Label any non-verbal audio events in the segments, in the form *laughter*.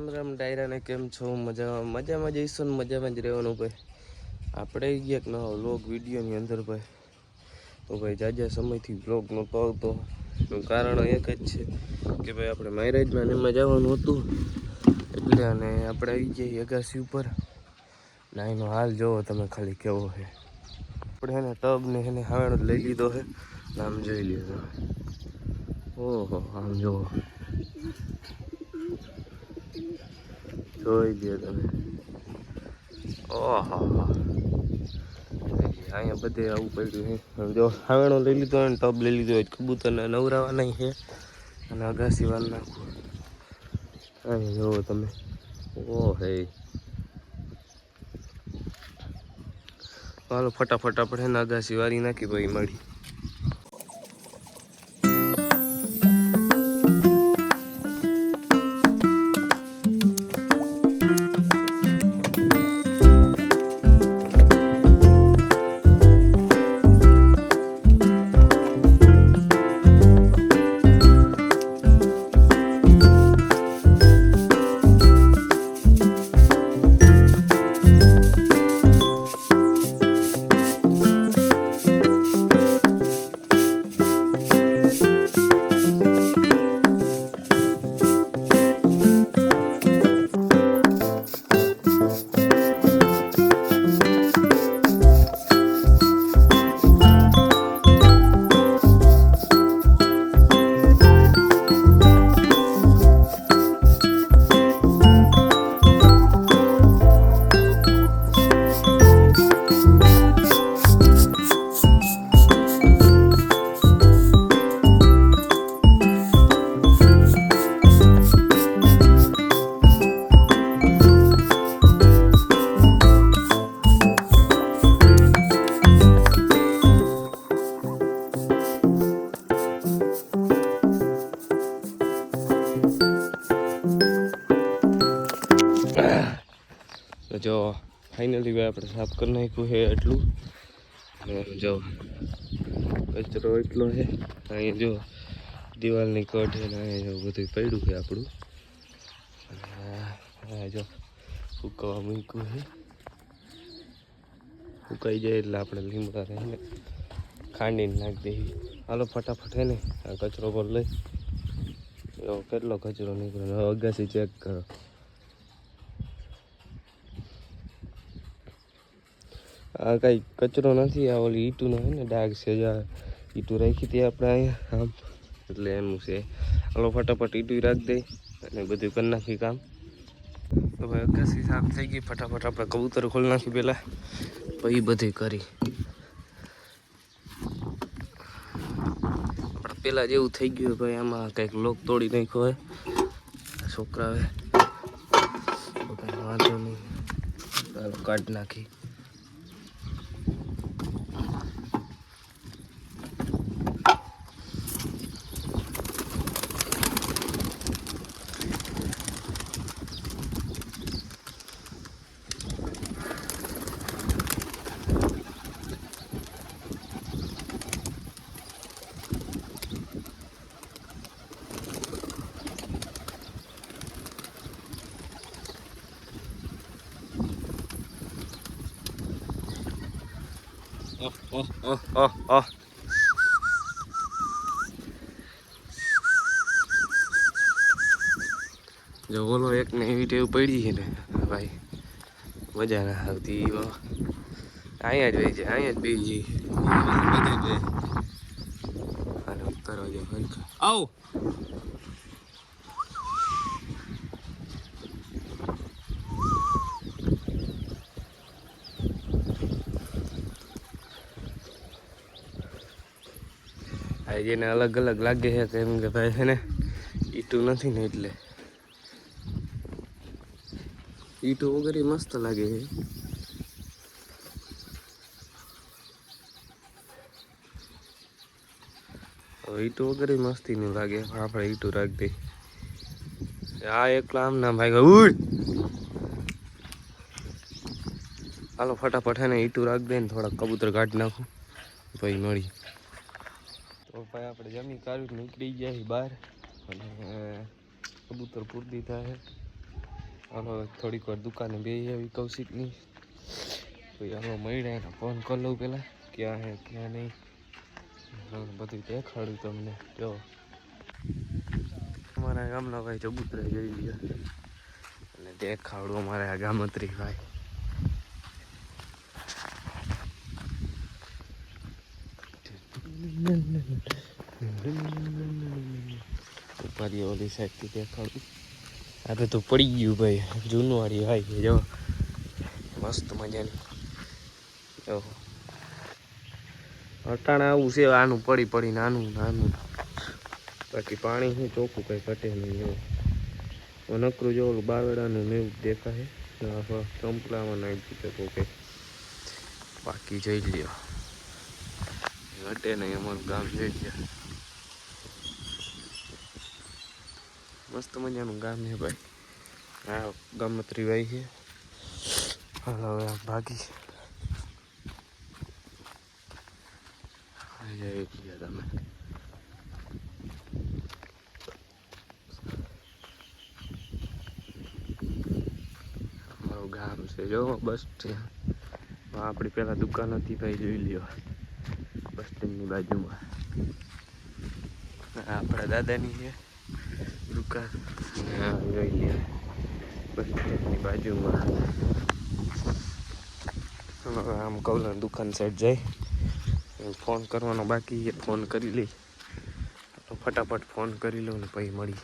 રામ રામ ડાયરાને કેમ છો? મજામાં? મજામાં જઈશું ને મજામાં જ રહેવાનું ભાઈ. આપણે ગયા કે નવો વ્લોગ વિડીયોની અંદર ભાઈ. તો ભાઈ જાજા સમયથી વ્લોગ નહોતો આવતો. એનું કારણ એક જ છે કે ભાઈ આપણે મેરેજમાં એમાં જવાનું હતું. એટલે અને આપણે આવી જઈએ અગાસી ઉપર. ના એનો હાલ જોવો તમે ખાલી કેવો છે. આપણે એને ટબ ને એને હાવેણો લઈ લીધો છે. ને આમ જોઈ લીધો ઓહો, આમ જોવો. જોઈ લ્યો તમે. ઓહો. અહીંયા બધે આવું પડ્યું છે. જો હાવેણો લઈ લીધો હોય ને ટબ લઈ લીધો હોય, કબૂતરને નવરાવાના છે. અને અગાસી વાર નાખવું અહીં જોવો તમે. ઓ હે. ચાલો ફટાફટ આપણે અગાસી વારી નાખી ભાઈ મળી. જો ફાઇનલી ભાઈ આપણે સાફ કરી નાખ્યું છે એટલું. જો કચરો એટલો છે અહીંયા જો દિવાલની કટ છે ને અહીંયા જો બધું પડ્યું છે આપણું. અને જો સુકવા મૂક્યું છે. સુકાઈ જાય એટલે આપણે લીમડા રહીને ખાંડીને નાખી દઈએ. હાલો ફટાફટ હે ને આ કચરો પર લઈ. કેટલો કચરો નીકળ્યો અગાસી ચેક કરો. આ કાંઈ કચરો નથી, આ ઓલી ઈંટુનો છે ને ડાઘ છે જે ઈંટું રાખી હતી આપણે અહીંયા. આમ એટલે એમ છે. હાલો, ફટાફટ ઈટું રાખી દઈ અને બધું કરી નાખી કામ. તો ભાઈ, અગાસી સાફ થઈ ગઈ. ફટાફટ આપણે કબૂતર ખોલી નાખી પહેલાં પછી બધી કરી. પહેલાં જેવું થઈ ગયું ભાઈ, આમાં કંઈક લોક તોડી નાખ્યો હોય. છોકરાએ. વાંધો નહીં. કાઢી નાખી Oh, oh, oh, oh. જો બોલો એક ને એવી ટેવ પડી છે ને ભાઈ મજા ના આવતી અહીંયા જ વહી છે અહીંયા જ બેસી જઈ બધે જો આવ આવો. જેને અલગ અલગ લાગે છે કેમ કે ભાઈ છે ને, ઈટું નથી ને એટલે. ઈટું વગર મસ્ત લાગે છે. ઈટો વગર મસ્તી નહીં લાગે. પણ આપણે ઈટું રાખી દઈ આ એકલા આમ ના ભાઈ ઉડ હાલો, ફટાફટ હે ને ઈટું રાખ દે ને થોડા કબૂતર કાઢી નાખું. ભાઈ મળી. તો આપણે જમી કાઢી નીકળી છીએ બહાર. અને કબૂતર પૂરતી થાય. છે હાલો, થોડીક વાર દુકાને બે આવી કૌશિકની. પછી હાલો મળ્યા, એને ફોન કરી લઉં પહેલાં. ક્યાં હે, ક્યાં નહીં. બધું દેખાડું તમને. જો. અમારા ગામના ભાઈ ચબૂતરા જોઈ ગયા. અને દેખાડું અમારા ગામત્રી ભાઈ ઉપાડી ઓલી સાઈડથી દેખાડું. હવે તો પડી ગયું ભાઈ. જૂનું વાળી ભાઈ જો. મસ્ત મજાની. જો. અટાણે આવું છે, આનું પડી પડી નાનું નાનું. બાકી પાણી શું ચોખ્ખું કંઈ ઘટે નહીં એવું નકરું જો ઓલું બાવેડાનું ને એવું દેખાય. ચંપલામાં નાખી શકો કે. બાકી જોઈ લ્યો. ઘટે નહીં અમારું ગામ જોઈ ગયા મસ્ત મજાનું ગામ છે ભાઈ. આ ગામમાં ભાઈ છે. હાલો હવે ભાગી. જઈ ગયા તમે. ગામ છે, જો બસ છે. આપણી પેલા દુકાન હતી ભાઈ, જોઈ લ્યો. બસ સ્ટેન્ડની બાજુમાં. આપણા દાદાની છે. દુકાન. જોઈ લ્યો બસ સ્ટેન્ડની બાજુમાં. આમ કૌલર દુકાન સાઈડ જાય ફોન કરવાનો બાકી છે. ફોન કરી લઈ. તો ફટાફટ ફોન કરી લઉં ને પછી મળી.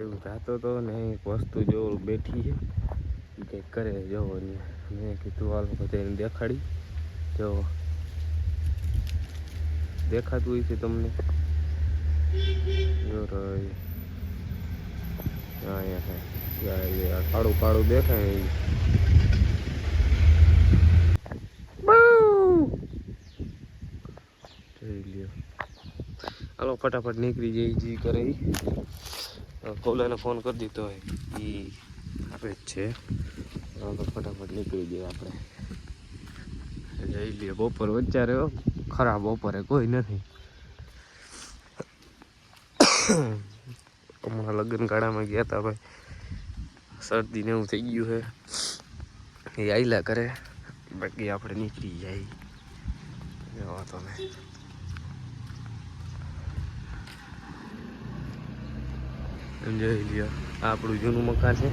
એવું થતો તો ને એક વસ્તુ જો બેઠી છે. કંઈક કરે જોવો ને. મેં કીધું હાલ બધાને દેખાડી. જો દેખાતું હોય છે તમને? કાળું કાળું દેખાય હાલો, ફટાફટ નીકળી જઈ જી કરે કોલાને ફોન કરી દીધો હોય. એ આપે જ છે. ફટાફટ નીકળી જઈએ આપણે. જઈ લઈએ બપોર વચ્ચે રહ્યો. ખરા બપોરે કોઈ નથી. હમણાં લગ્ન ગાળામાં ગયા હતા ભાઈ શરદી ને એવું થઈ ગયું છે. એ આઈલા કરે બાકી આપણે નીકળી જાય. જવા તમે જોઈ લ્યો આપણું જૂનું મકાન છે.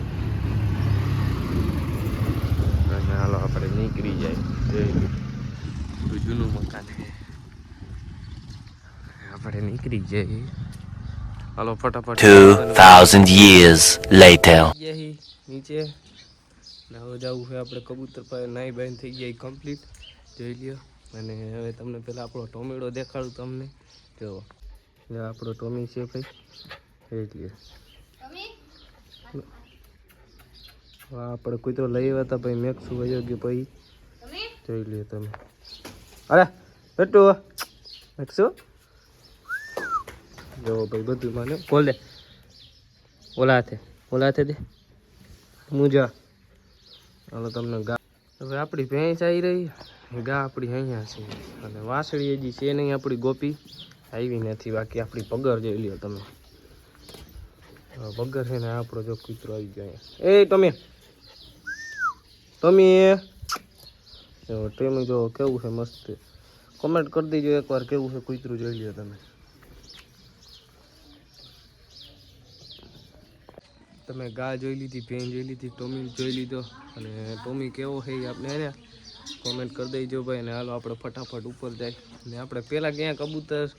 અને હાલો આપણે નીકળી જાય. જોઈ આપણું જૂનું મકાન છે. આપણે નીકળી જઈએ હાલો ફટાફટ 2,000 years later. ગયા હી નીચે. ને હવે જવું છે આપણે કબૂતર પાસે. નાઈ બાઈ થઈ ગયા કમ્પ્લીટ જોઈ લ્યો. અને હવે તમને પહેલાં આપણો ટોમેટો દેખાડું તમને. જો. આપણો ટોમી છે ભાઈ. જોઈ લ્યો. હા આપણે કોઈ લઈ આવ્યા હતા ભાઈ. મેક્સ વયો ગયો ભાઈ. જોઈ લ્યો તમે. અરે બેટું. મેક્સું જો ભાઈ બધું મને. ખોલે ઓલા હાથે. ઓલા હાથે દે. મુજા હાલો તમને ગા હવે આપણી ભેંસ આવી રહી. ગા આપણી અહીંયા છે. અને વાસળી હજી છે નહીં આપણી ગોપી. આવી નથી. બાકી આપણી પગર જોઈ લ્યો તમે. પગર છે ને આપણો જો કૂતરો આવી ગયો એ તમે તમે ટ્રેમ જો કેવું છે મસ્ત. કોમેન્ટ કરી દેજો એકવાર કેવું છે કૂતરું જોઈ લ્યો તમે. તમે ગા જોઈ લીધી ભેં જોઈ લીધી, ટોમી જોઈ લીધો. અને ટોમી કેવો છે એ આપણે એને કોમેન્ટ કરી દેજો ભાઈ. અને હાલો આપણે ફટાફટ ઉપર જાય. ને આપણે પહેલાં ક્યાં કબૂતર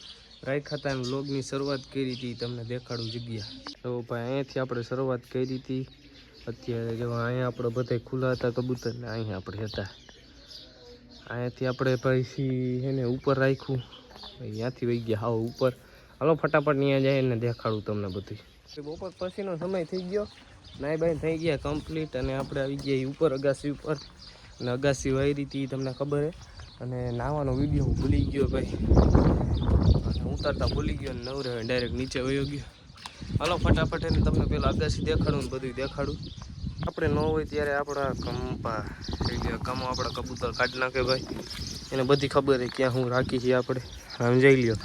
રાખ્યા હતા અને લોગની શરૂઆત કરી હતી તમને દેખાડું જગ્યા. તો ભાઈ, અહીંયાથી આપણે શરૂઆત કરી હતી અત્યારે જો અહીંયા આપણે બધા ખુલ્લા હતા કબૂતર ને અહીંયા આપણે હતા. અહીંયાથી આપણે પછી એને ઉપર રાખ્યું. ત્યાંથી વહી ગયા. હાવ ઉપર. હાલો ફટાફટ ત્યાં જાય ને દેખાડું તમને બધું બપોર પછીનો સમય થઈ ગયો. નાઈ બાઈ થઈ ગયા કમ્પ્લીટ અને આપણે આવી ગયા ઉપર અગાસી ઉપર. અને અગાસી વાયરી હતી તમને ખબર હે. અને નાવાનો વીડિયો હું ભૂલી ગયો ભાઈ. અને ઉતારતા ભૂલી ગયો ને નવરે ડાયરેક્ટ નીચે વયો ગયો. હાલો, ફટાફટ એને તમને પેલા અગાસી દેખાડું ને બધું દેખાડું. આપણે ન હોય ત્યારે આપણા કંપા ગયા, કમો આપણા કબૂતર કાઢી નાખે ભાઈ. એને બધી ખબર હે ક્યાં હું રાખી છીએ આપણે. સમજાઈ લ્યો.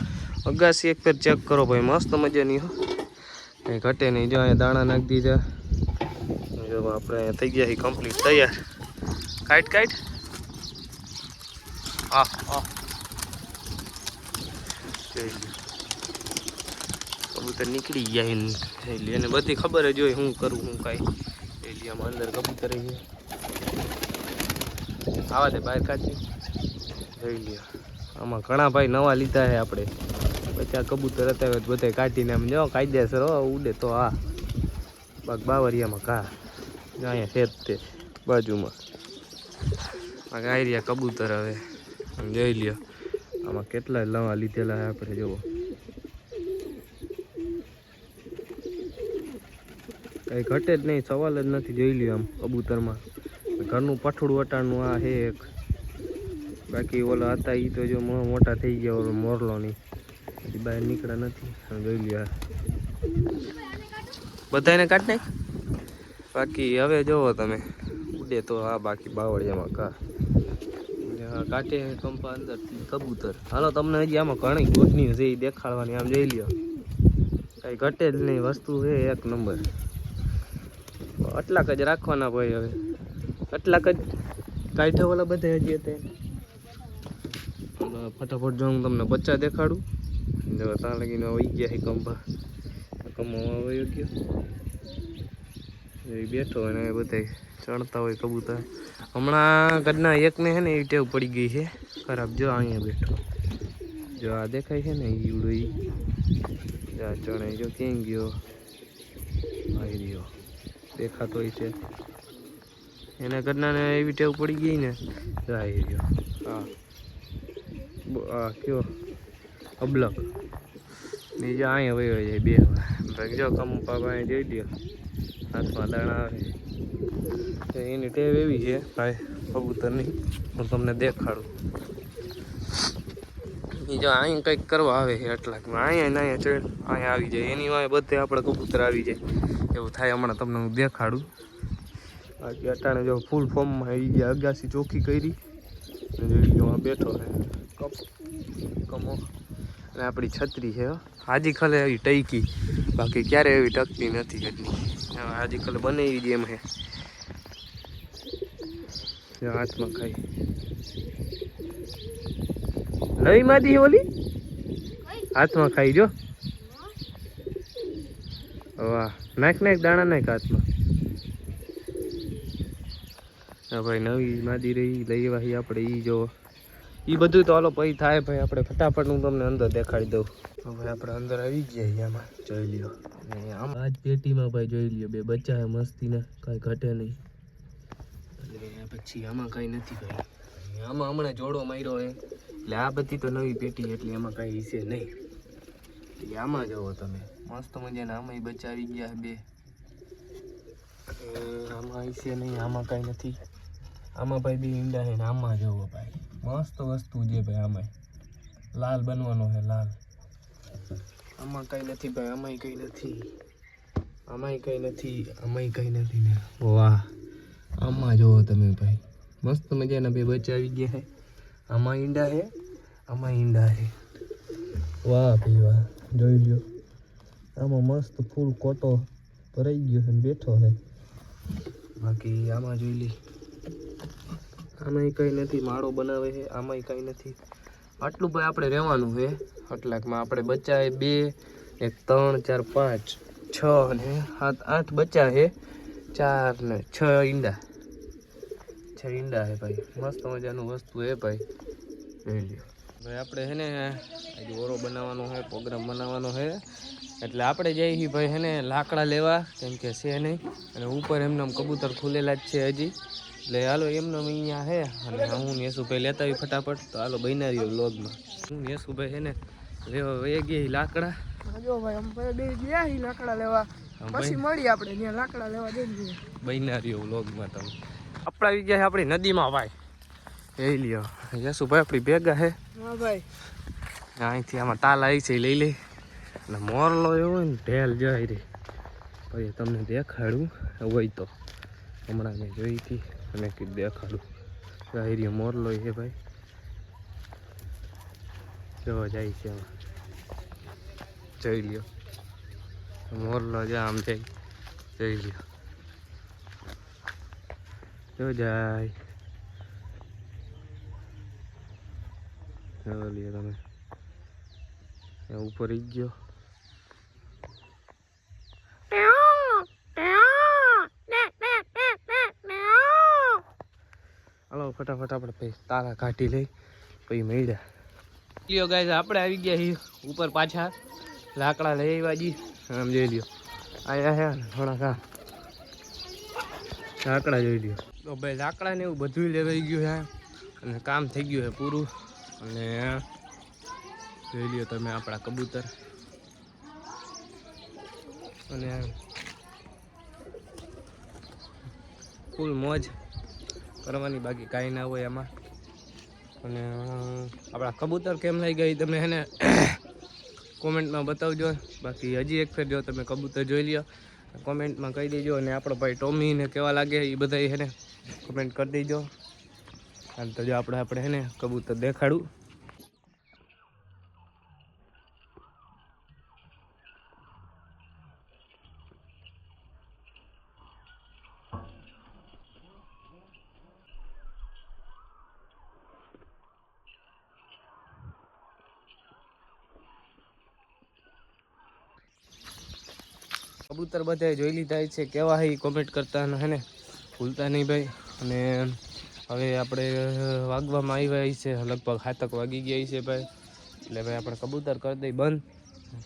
અગાસી એક ફેર ચેક કરો ભાઈ, મસ્ત મજાની હો. કંઈ ઘટે નહીં. જો અહીંયા દાણા નાખી દીધા. જો આપણે અહીંયા થઈ ગયા કમ્પ્લીટ તૈયાર. કાઈટ કાઈટ હા જોઈ કબૂતર નીકળી ગયા લ્યો. એને બધી ખબર જ હોય શું કરું, હું કાંઈ. એટલે આમાં અંદર કબૂતર છે આવા દે બહાર કાચી જોઈ લ્યો આમાં ઘણા ભાઈ નવા લીધા છે આપણે. પછી આ કબૂતર હતા હોય તો કાઢીને આમ જો, કાયદેસર હો, ઉડે તો આ. બાગ બાવરિયામાં કા અહીંયા છે તે બાજુમાં. આ રહ્યા કબૂતર હવે. આમ જોઈ લ્યો. આમાં કેટલા લવા લીધેલા આપણે જોવો કઈ ઘટે જ નહીં, સવાલ જ નથી, જોઈ લ્યો આમ કબૂતરમાં. ઘરનું પઠોડું વટાણનું આ છે એક. બાકી ઓલા હતા એ તો જો મોટા થઈ ગયા, ઓલો મોરલો ની હજી બહાર નીકળ્યા નથી. જોઈ લ્યો. બધાને કાઢ નાખ. બાકી હવે જોવો તમે. ઉડે તો આ બાકી બાવળિયામાં કા. કાટે કંપા અંદર કબૂતર. હાલો, તમને હજી આમાં ઘણી ગોઠની છે એ દેખાડવાની. આમ જોઈ લ્યો. કઈ ઘટે જ નહીં. વસ્તુ છે એક નંબર. આટલાક જ રાખવાના ભાઈ હવે. આટલાક જ કાઢવાલા બધા હજી હતા ફટાફટ જો હું તમને બચ્ચા દેખાડું. જો ત્યાં લગીને વહી ગયા છે કંભા કમાવા વયો ગયો બેઠો અને બધા ચણતા હોય કબૂતર હમણાં કદના એકને છે ને એ ટેવ પડી ગઈ છે ખરાબ જો અહીંયા બેઠો જો આ દેખાય છે ને ઈવડો ઈ જો ચણે જો ક્યાં ગયો આવી રહ્યો દેખાતો હોય છે એના કદનાને એવી ટેવ પડી ગઈ ને જો આવી રહ્યો હા કયો અબલક. બીજા અહીંયા વયો જાય, બે ભાઈ જો કંપા પાસે જોઈ લ્યો હાથમાં દાણા આવે. તો એની ટેવ એવી છે, ભાઈ, કબૂતરની. હું તમને દેખાડું. એ જો અહીં કંઈક કરવા આવે છે એટલા અહીંયા ને અહીંયા ચડ અહીંયા આવી જાય. એની વાંહે બધે આપણે કબૂતર આવી જાય. એવું થાય હમણાં તમને હું દેખાડું. બાકી અટાણે જો ફૂલ ફોર્મમાં આવી ગયા, અગાસી ચોખ્ખી કરી. જોઈ ગયો બેઠો છે. કપ કમો. અને આપણી છત્રી છે. હાજી ખલે એવી ટૈકી. બાકી ક્યારે એવી ટકતી નથી હવે હાજી ખલે બને એવી એમ હે. હાથમાં ખાઈ. નવી માદી ઓલી? હાથમાં ખાઈ જો. વાહ, નાખ નાખ, દાણા નાખ હાથમાં. ભાઈ, નવી માદી રહી, લઈ વાહી આપણે એ જો ઈ બધું તો હાલો પછી થાય ભાઈ આપણે ફટાફટ હું તમને અંદર દેખાડી દઉં. ભાઈ આપણે અંદર આવી ગયા આમાં જોઈ લ્યો. આમાં આજ પેટીમાં ભાઈ જોઈ લ્યો બે બચ્ચા હે મસ્તીના કાંઈ ઘટે નહીં. પછી આમાં કાંઈ નથી ભાઈ. આમાં હમણાં જોડો માર્યો હે. એટલે આ બધી તો નવી પેટી એટલે એમાં કાંઈ હિસે નહીં. એટલે આમાં જુઓ તમે. મસ્ત મજાના આમાં બચ્ચા આવી ગયા બે. આમાં હિસે નહીં આમાં કાંઈ નથી. આમાં ભાઈ બે ઈંડા છે ને આમાં જુઓ ભાઈ. મસ્ત વસ્તુ છે ભાઈ આમાં. લાલ બનવાનો છે લાલ. આમાં કઈ નથી ભાઈ, આમાંય કઈ નથી. આમાંય કઈ નથી, આમાંય કઈ નથી ને. વાહ. આમાં જુઓ તમે ભાઈ. મસ્ત મજાના બે બચ્ચા આવી ગયા છે આમાં ઈંડા છે આમાં ઈંડા છે વાહ ભાઈ વાહ. જોઈ લ્યો. આમાં મસ્ત ફૂલ કોટો ભરાઈ ગયો છે બેઠો છે બાકી આમાં જોઈ લી. આમાંય કંઈ નથી, માળો બનાવે છે, આમાંય કંઈ નથી. આટલું ભાઈ આપણે રહેવાનું છે. આટલાકમાં આપણે બચ્ચા એ બે, એક ત્રણ, ચાર, પાંચ, છ ને સાત, આઠ બચ્ચા છે. ચાર ને છ ઈંડા. છ ઈંડા છે ભાઈ. મસ્ત મજાનું વસ્તુ છે ભાઈ. જોઈ ભાઈ આપણે છે ને, આજે ઓરો બનાવવાનો છે, પ્રોગ્રામ બનાવવાનો છે. એટલે આપણે જઈએ છીએ ભાઈ છે ને લાકડા લેવા, કેમ કે છે નહીં. અને ઉપર એમને કબૂતર ખુલેલા જ છે હજી. એટલે હાલો એમને અહીંયા હે અને હું નેસુભાઈ લેતા આવી ફટાફટ. તો હાલો બૈનારીઓ વ્લોગમાં. હું નેસુભાઈ હે ને લેવા વહી ગયા લાકડા. જો ભાઈ અમે બે ગયા હી લાકડા લેવા. પછી મળી આપણે ત્યાં લાકડા લેવા જઈએ. બૈનારીઓ વ્લોગમાં તમે. આપણે આવી ગયા આપણી નદીમાં ભાઈ. એ લ્યો યશુભાઈ આપણી ભેગા હે. હા ભાઈ. અહીંથી આમાં તાલ આવી છે લઈ લે. અને મોરલો એવો ને ઢેલ જાય રે. પછી તમને દેખાડું હોય તો. હમણાં મેં જોઈ હતી. અને કીધું દેખાડું ગાયરી મોરલો છે ભાઈ. જોવા જાય છે આમાં. જોઈ લ્યો. મોરલો જા આમ જાય. જોઈ લ્યો. જો જાય. જો તમે. ઉપર ઈ ગયો હાલો ફટાફટ આપણે પછી તારા કાઢી લઈ, પછી મળ્યા. લ્યો ગાય આપણે આવી ગયા છીએ ઉપર પાછા. લાકડા લઈ આવ્યા જી. આમ જોઈ લ્યો. આયા હે થોડાક લાકડા જોઈ લ્યો. તો ભાઈ લાકડા ને એવું બધું લેવાઈ ગયું છે અને કામ થઈ ગયું છે પૂરું. અને જોઈ લ્યો તમે આપણા કબૂતર. અને ફૂલ મોજ. કરવાની, બાકી કાંઈ ના હોય એમાં અને આપણા કબૂતર કેમ લઈ ગઈ તમે એને *coughs* કોમેન્ટમાં બતાવજો. બાકી હજી એક ફેર જો તમે કબૂતર જોઈ લ્યો. કોમેન્ટમાં કહી દેજો અને આપણો ભાઈ ટોમીને કેવા લાગે એ બધા એને કોમેન્ટ કરી દેજો. અને તો જો આપણે આપણે એને કબૂતર દેખાડું. કબૂતર બધાએ જોઈ લીધા છે. કેવા હે કોમેન્ટ કરતા ને હેને ભૂલતા નહીં ભાઈ. અને હવે આપણે વાગવામાં આવ્યા છે. લગભગ હાથક વાગી ગયા છે ભાઈ. એટલે ભાઈ આપણે કબૂતર કરી દઈ બંધ.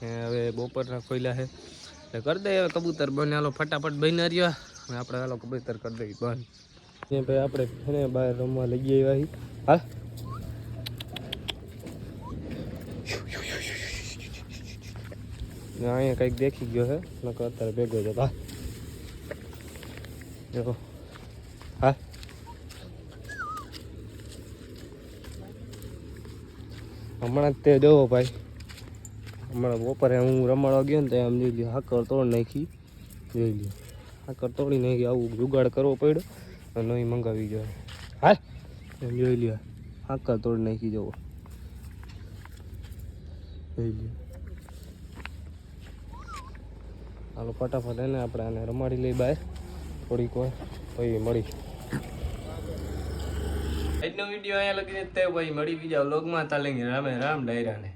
હવે બપોરના ખોલ્યા છે એટલે કરી દઈએ હવે કબૂતર બંધ. હાલો, ફટાફટ બની રહ્યા. અને આપણે હાલો કબૂતર કરી દઈ બંધ. ને ભાઈ આપણે બહાર રમવા લઈ ગયા હા ને અહીંયા કંઈક દેખી ગયો છે નકર અત્યારે ભેગો છે હા હા. હમણાં જ તે જોવો ભાઈ. હમણાં બપોરે હું રમાડવા ગયો ને તો આમ જોઈ લીધું હાકર તોડ નાખી. જોઈ લ્યો. હાકર તોડી નાખી, આવું જુગાડ કરવો પડ્યો અને નહીં મંગાવી ગયો. હા. એમ જોઈ લ્યો, હાકર તોડી નાખી જવો. જોઈ લ્યો. હાલો, ફટાફટ એને આપણે આને રમાડી લઈ બહાર. થોડીક વાર, પછી મળી. આજનો વીડિયો અહીંયા લગીને તે ભાઈ મળી બીજા વ્લોગમાં. તાલે રામે રામ ડાયરાને.